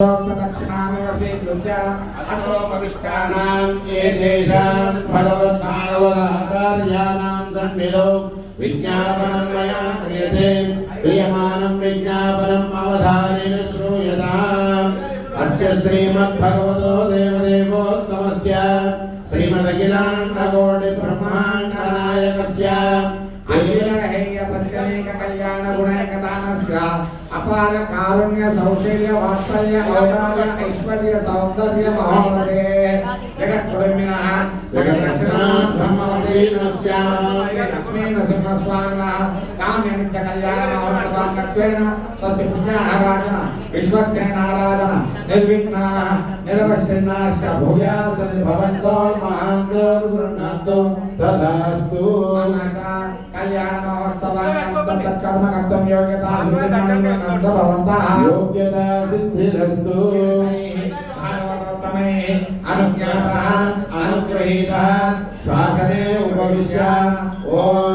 दक्षिणामेव स्वीकृत्य अत्रोपविष्टानाम् एतेषां भगवद्भागवताचार्याणां सन्निधौ विज्ञापनं मया क्रियते क्रियमाणं विज्ञापनम् अवधानेन श्रूयताम् अस्य श्रीमद्भगवतो देवदेवोत्तमस्य श्रीमदखिलाण्डकोटिब्रह्माण्डनायकस्य अहिरहैय వ్యాపార కారుణ్య సౌశల్య వాత్సల్య అవతార ఐశ్వర్య సౌందర్య మహోదయే జగత్పురమిన జగదక్షిణా బ్రహ్మవతి లక్ష్మీ నృసింహస్వామిన కామ్యనిత్య కళ్యాణ స్వస్తి పుణ్యారాధన విశ్వక్సేనారాధన నిర్విఘ్న నిరవశ్యన్నాశ్చ. భూయాస భవంతో మహాంతో గృహంతో తదాస్తు కళ్యాణ మహోత్సవార్థం యోగ్యత సిద్ధిరస్తు అనుజ్ఞాత శ్వాసనే ఉపవిశ్య ఓం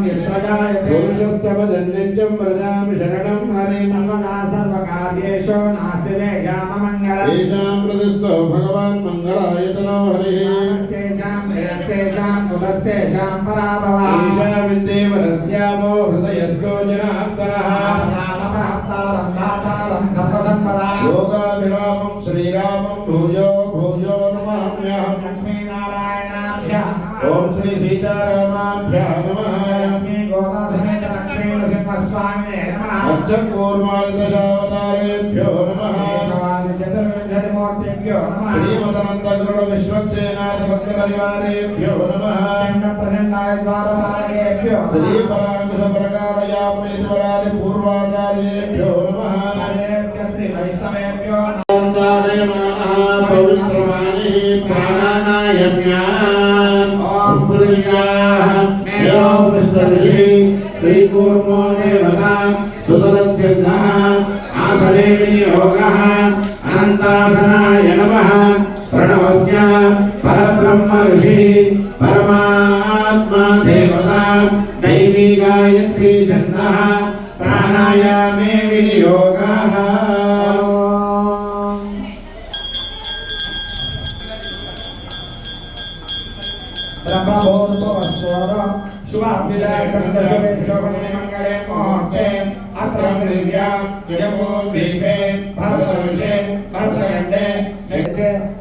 पुरुषस्तव धन्यञ्चं व्रजामि शरणं हरिं सर्वदा सर्वकार्येषु नास्ति याममङ्गलम् येषां प्रतिस्थो भगवान् मङ्गलायतनो हरिः तेषां प्रियस्तेषां कुलस्तेषां पराभवः ईशाविन्देव रस्यामो हृदयस्थो जनान्तरः च कूर्मादिदशावतारेभ्यो नमः अश्चकूर्मादिदशावतारेभ्यो नमः चतुर्विंशतिमूर्तिभ्यो नमः श्रीमदनन्दगरुडविश्वक्सेनादिभक्तपरिवारेभ्यो नमः चण्डप्रचण्डाय द्वारपालकेभ्यो नमः श्रीपराङ्कुशप्रकालयापनेतिवरादिपूर्वाचार्येभ्यो नमः हरेभ्यः श्रीवैष्णवेभ्यो नमः पवित्रवाणी प्राणानायम्याम् पृथिव्याः देवपृष्ठऋषि श्रीकूर्मो देवता सुतरत्यर्थः आसने विनियोगः अनन्तासनाय नमः। प्रणवस्य परब्रह्म ऋषि परमात्मा देवता। दैवी गायत्री छन्दः प्राणायामे विनियोगः। शोभने मुहूर्ते अत्र दिव्यां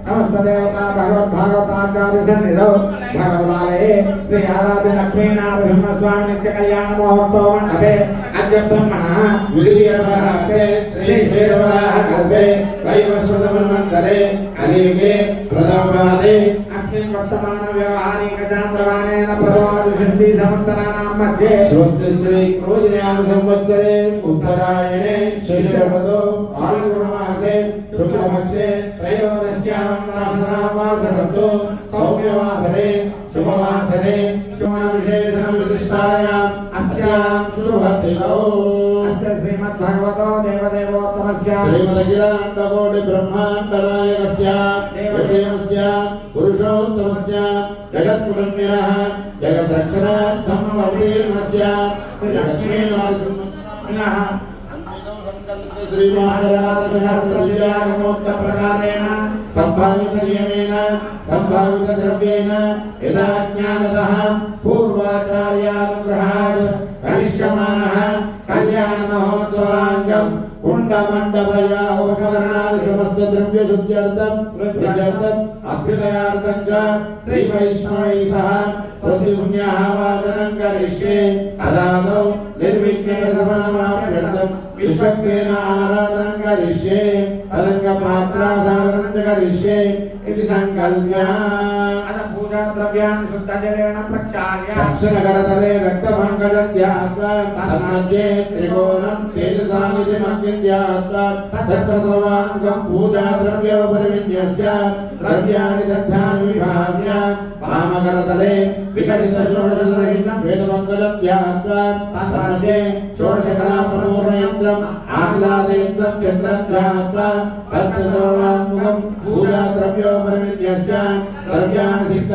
సమస్త దేవత భగవద్భాగవతాచార్య సన్నిధౌ భగవదాలయే శ్రీ ఆరాధ్య లక్ష్మీనాథ బ్రహ్మస్వామి నిత్య కళ్యాణ మహోత్సవ మండపే అద్య బ్రహ్మణ విజయవరాతే శ్రీ వేదవరాహ కల్పే వైవస్వత మన్వంతరే అలీకే ప్రథమపాదే अस्मिन् वर्तमान व्यवहारिक चान्द्रवानेन प्रथमादिषष्टि संवत्सराणां मध्ये स्वस्ति श्री क्रोधिन्याम संवत्सरे उत्तरायणे शिशिरपदो आल्गुणमासे शुक्लपक्षे त्रयोदश्यां वासनावासरस्तु सौम्यवासरे शुभवासरे शुभविशेषणं विशिष्टायाम् अस्यां शुभतिथौ अस्य श्रीमद्भगवतो देवदेवोत्तमस्य श्रीमदखिलाण्डकोटि ब्रह्माण्डनायकस्य देवदेवस्य పురుషోత్తమస్య జగత్పురన్యర జగద్రక్షణార్థం అవతీర్ణస్య శ్రీలక్ష్మీనరసింహ శ్రీమహారాజోత్తప్రకారేణ సంభావితనియమేన సంభావితద్రవ్యేణ యదా జ్ఞానదः పూర్వాచార్యానుగ్రహాत् కరిష్యమానः కళ్యాణమహోత్సవ पुण्य मण्डमण्डपया उपकरणादि समस्तद्रव्यशुद्ध्यर्थं वृद्ध्यर्थम् अभ्युदयार्थं च श्रीवैष्णवैः सह स्वस्ति पुण्याः वाचनं करिष्ये अदादौ निर्विघ्नसमाप्यर्थं विश्वक्सेन आराधनं करिष्ये पदङ्गपात्रासाधनं च करिष्ये इति सङ्कल्प्य మూషద్రవ్యాన్ని శుద్ధజలేన ప్రక్షాళయ దక్షిణకరతలే రక్తభంగజ్యాత్వా తన్మధ్యే త్రికోణం తేజసామితి మగ్నిజ్యాత్వా తత్రతవాంగం పూజాద్రవ్యోపరి విన్యస్య ద్రవ్యాణి దగ్ధాన్ని విభావ్య వామకరతలే వికసిత షోడశదరహితం శ్వేతమంగజ్యాత్వా తన్మధ్యే షోడశకళాపూర్ణయంత్రం ఆహ్లాదయంత్రం చంద్రధ్యాత్వా తత్రతవాంగం పూజాద్రవ్యోపరి విన్యస్య ద్రవ్యాణి సిద్ధ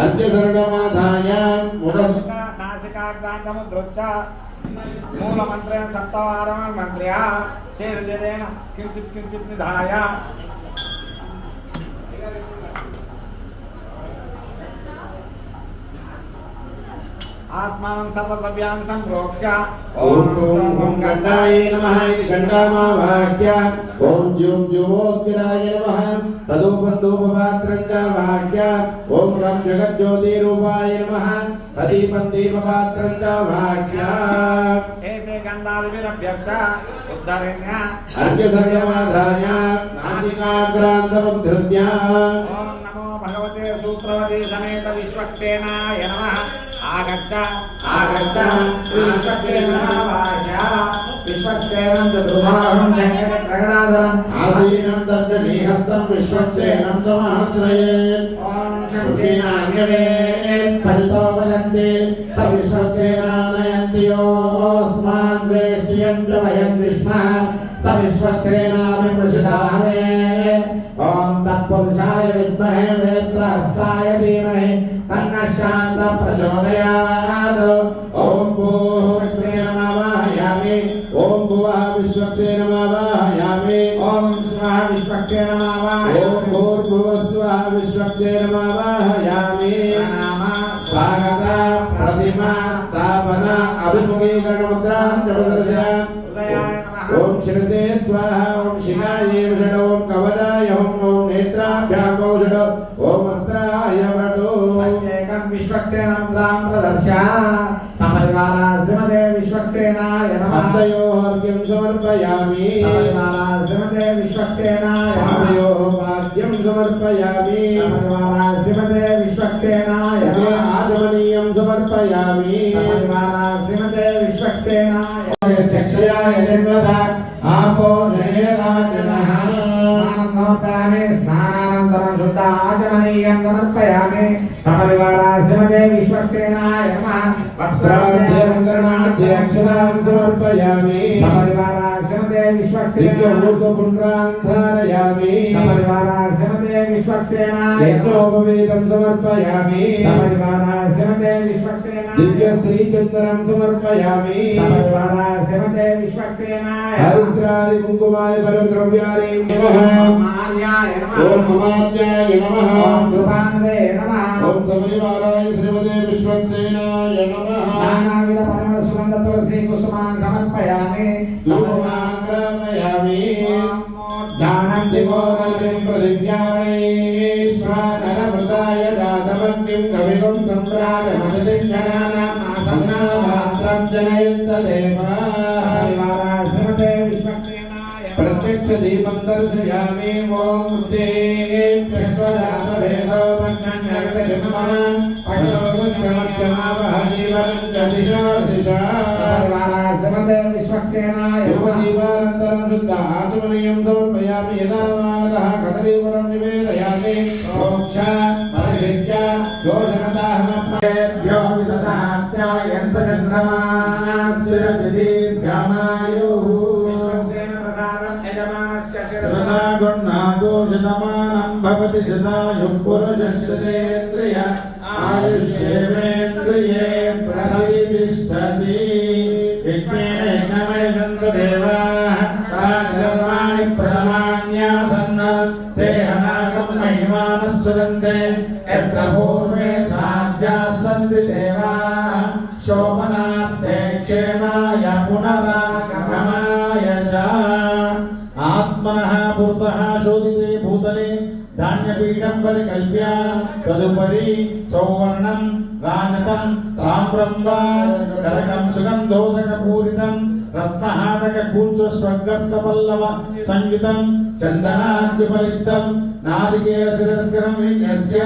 అర్ఘ్యసరణమాధాయ నాసికాగ్రాంతముద్రుచ్చ మూలమంత్రేణ సప్తవారం మంత్ర్యా శేషదేన కించిత్ కించిత్ నిధాయ आत्मानं सर्वद्रव्याणि सम्प्रोक्ष्य ॐ ॐ गण्डाय नमः इति गण्डामावाक्य ॐ जुं जुवोत्तिराय नमः सदूपन्दूपपात्रं च वाक्य ॐ रं जगज्योतिरूपाय नमः सदीपं दीपपात्रं च वाक्य एते गन्धादिभिरभ्यर्च उद्धरिण्या अर्घ्यसर्गमाधाय नासिकाग्रान्तमुद्धृत्य ॐ नमो भगवते सूत्रवती समेत विश्वक्सेनाय नमः ఆగచ్చ ఆగచ్చ. విశ్వక్షేమనావాహ్యా విశ్వక్షేమం చతుర్భాగం జంగమ త్రగణాధరం ఆసీనం దత్త నీహస్తం విశ్వక్షేమం తమాశ్రయేత్ శుభీనాంగవేత్ పరితోపయంతి స విశ్వక్షేమానయంతి యోస్మాన్ ద్వేష్టియం చ सविश्वक्सेनाभिप्रसिदाने ॐ तत्पुरुषाय विद्महे वेत्रहस्ताय धीमहि तन्न शान्त प्रचोदयात् ॐ भूर्ष्णे नमावाहयामि ॐ भुवः विश्वक्षे नमावाहयामि ॐ स्वः विश्वक्षे नमावाहयामि ॐ भूर्भुवः विश्वक्षे नमावाहयामि स्वागता प्रतिमा स्थापना अभिमुखीकरणमुद्रां च ఓం శిరసే స్వాహ ఓం శిఖాయే విషడ ఓం కవదాయ ఓం ఓం నేత్రాభ్యాం కౌషడ ఓం అస్త్రాయ వటో ఏకం విశ్వక్సేనం తాం ప్రదర్శ సమర్వారాశ్రమదే విశ్వక్సేనాయ నమః. హస్తయోహర్ఘ్యం సమర్పయామి. సమర్వారాశ్రమదే విశ్వక్సేనాయ హస్తయోహం समरिवारा श्रीमते विश्वक्सेनाय नमः पादयोः पाद्यं समर्पयामि समरिवारा श्रीमते विश्वक्सेनाय मुखे नमः आचमनीयं समर्पयामि समरिवारा श्रीमते विश्वक्सेनाय शिक्षयाय निर्मदा आपो जनयदाजनः स्नानं नोत्तामि स्नानानन्तरं शुद्ध आचमनीयं समर्पयामि समरिवारा श्रीमते विश्वक्सेनाय नमः वस्त्राध्यलङ्करणाध्यक्षतां समर्पयामि समरिवारा श्रीमते विश्वक्सेनाय दिव्यमूर्तपुण्ड्रान् धारयामि समरिवारा श्रीमते विश्वक्सेनाय नमः यज्ञोपवेदं समर्पयामि समरिवारा श्रीमते विश्वक्सेनाय दिव्यश्रीचन्दनं समर्पयामि समरिवारा श्रीमते विश्वक्सेनाय हरिद्रादिकुङ्कुमाय परद्रव्याणि नमः माल्याय नमः ॐ ममाद्याय नमः ॐ कृपानदे नमः ॐ सबरिवाराय श्रीमते विश्वक्सेनाय नमः नानाविध परिमळ सुगन्ध तुलसी कुसुमान् समर्पयामि धूपमाग्रामयामि ध्यानं दिवोगतिं प्रतिज्ञायेश्वरमृताय जातमग्निं कविगुं सम्प्राजमतिं जनानां जनयन्तदेवा परिवारा श्रीमते विश्वक्सेनाय नमः प्रत्यक्ष दीपं दर्शयामि ॐ देवेश्वरासभेदो मन्नगतिमम पशोगुत्रमत्यमावह जीवनं च दिशो दिशा परिवारा श्रीमते विश्वक्सेनाय नमः యోగదీపానంతరం శుద్ధ ఆచమనీయం సమర్పయామి యదా మాగతః కదలీవరం నివేదయామి మోక్ష పరిహిత్య దోషగతాహమభ్యేభ్యో విదధాత్యాయంత చంద్రమాస్య దీర్ఘమాయుః गुण्णाघोषतमानं भवति शतायुः पुरुषश्रुतेन्द्रिय आयुष्येवेन्द्रिये प्रतिष्ठति यस्मेन यज्ञमयजन्तदेवाः నాగపీఠం వది కల్ప్య. తదుపరి సౌవర్ణం రాజతం తామ్రం వా కరకం సుగంధోదక పూరితం రత్నహాటక కూర్చు స్వర్గస్స పల్లవ సంయుతం చందనాద్యుపలిప్తం నారికేల శిరస్కరం విన్యస్య.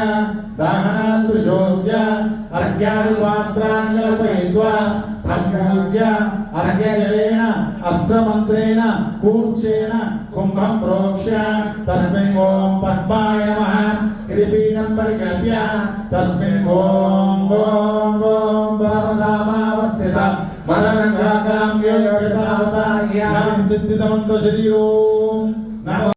దాహనాద్రు శోధ్య అర్ఘ్యాని పాత్రాన్ని కల్పయిత్వా అర్ఘ్యజలేన అస్త్రమంత్రేణ కూర్చేణ कुम्भं प्रोक्ष्य तस्मिन् ॐ पद्माय नमः इति पीठं परिकल्प्य तस्मिन् ॐ ॐ ॐ परमधामावस्थित मनरङ्गाकाम्य योग्यतावता सिद्धितमन्तो शरीरो नमो